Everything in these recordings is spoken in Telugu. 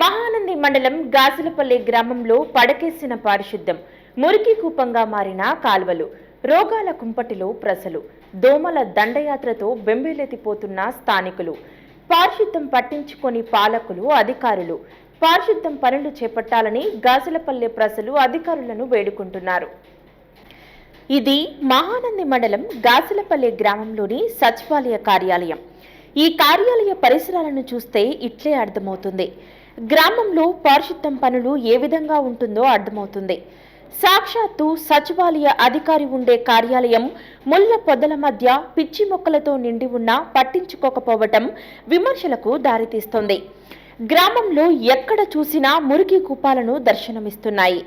మహానంది మండలం గాజులపల్లి గ్రామంలో పడకేసిన పారిశుద్ధ్యం మురికి కూపంగా మారిన కాల్వలు రోగాల కుంపటిలో ప్రజలు దోమల దండయాత్రతో బెంబేలెత్తిపోతున్న స్థానికులు. పారిశుద్ధ్యం పట్టించుకొని పాలకులు అధికారులు. పారిశుద్ధ్యం పనులు చేపట్టాలని గాజులపల్లి ప్రజలు అధికారులను వేడుకుంటున్నారు. ఇది మహానంది మండలం గాజులపల్లి గ్రామంలోని సచివాలయ కార్యాలయం. ఈ కార్యాలయ పరిసరాలను చూస్తే ఇట్లే అర్థమవుతుంది. గ్రామంలో పారిశుద్ధం పనులు ఏ విధంగా ఉంటుందో అర్థమవుతుంది. సాక్షాత్తు సచివాలయ అధికారి ఉండే కార్యాలయం ముళ్ళ పొదల మధ్య పిచ్చి మొక్కలతో నిండి ఉన్నా పట్టించుకోకపోవటం విమర్శలకు దారితీస్తోంది. గ్రామంలో ఎక్కడ చూసినా మురికి కూపాలను దర్శనమిస్తున్నాయి.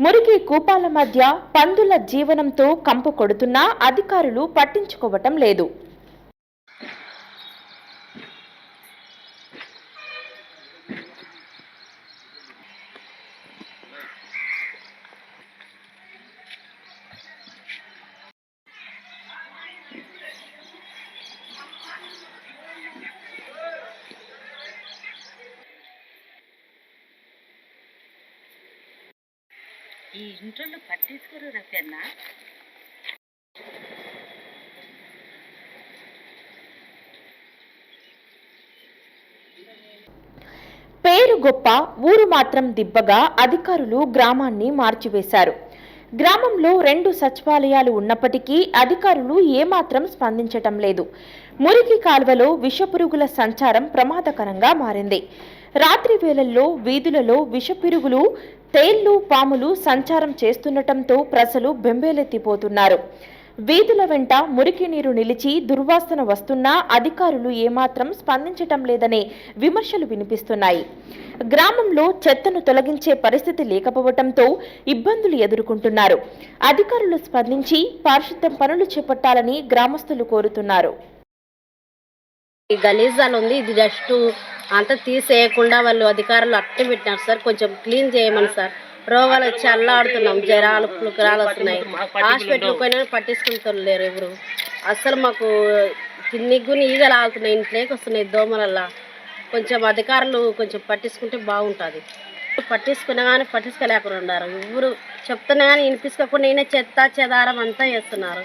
మురికి కూపాల మధ్య పందుల జీవనంతో కంపు కొడుతున్నా అధికారులు పట్టించుకోవటం లేదు. ఈ ఇంట్లో పట్టించుకోరు రఫ్యన్న పేరు గొప్ప ఊరు మాత్రం దిబ్బగా అధికారులు గ్రామాన్ని మార్చివేశారు. గ్రామంలో రెండు సచివాలయాలు ఉన్నప్పటికీ అధికారులు ఏమాత్రం స్పందించటం లేదు. మురికి కాల్వలో విషపురుగుల సంచారం ప్రమాదకరంగా మారింది. రాత్రి వేళల్లో వీధులలో విషపిరుగులు తేళ్ళు పాములు సంచారం చేస్తుండటంతో ప్రజలు బెంబేలెత్తిపోతున్నారు. వీధుల వెంట మురికి నీరు నిలిచి దుర్వాసన వస్తున్నా అధికారులు ఏమాత్రం స్పందించటం లేదనే విమర్శలు వినిపిస్తున్నాయి. గ్రామంలో చెత్తను తొలగించే పరిస్థితి లేకపోవటంతో ఇబ్బందులు ఎదుర్కొంటున్నారు. అధికారులు స్పందించి పారిశుద్ధం పనులు చేపట్టాలని గ్రామస్తులు కోరుతున్నారు. ఈ గలీజాలు ఉంది ఇది జస్ట్ అంతా తీసేయకుండా వాళ్ళు అధికారులు అట్టే పెట్టినారు సార్. కొంచెం క్లీన్ చేయమని సార్. రోగాలు వచ్చి అల్లాడుతున్నాం. జ్వరాలు పులుకరాలు వస్తున్నాయి. హాస్పిటల్ పోయినా పట్టించుకుంటారు లేరు ఎవరు. అస్సలు మాకు తిన్నిగ్గుని ఈగలు ఆగుతున్నాయి. ఇంట్లోకి వస్తున్నాయి దోమలల్లా. కొంచెం అధికారులు కొంచెం పట్టించుకుంటే బాగుంటుంది. పట్టించుకున్నా కానీ పట్టించుకోలేకుండా ఉన్నారు. ఎవరు చెప్తున్నా కానీ వినిపించుకోకుండా ఈయన చెత్త చెదారం అంతా చేస్తున్నారు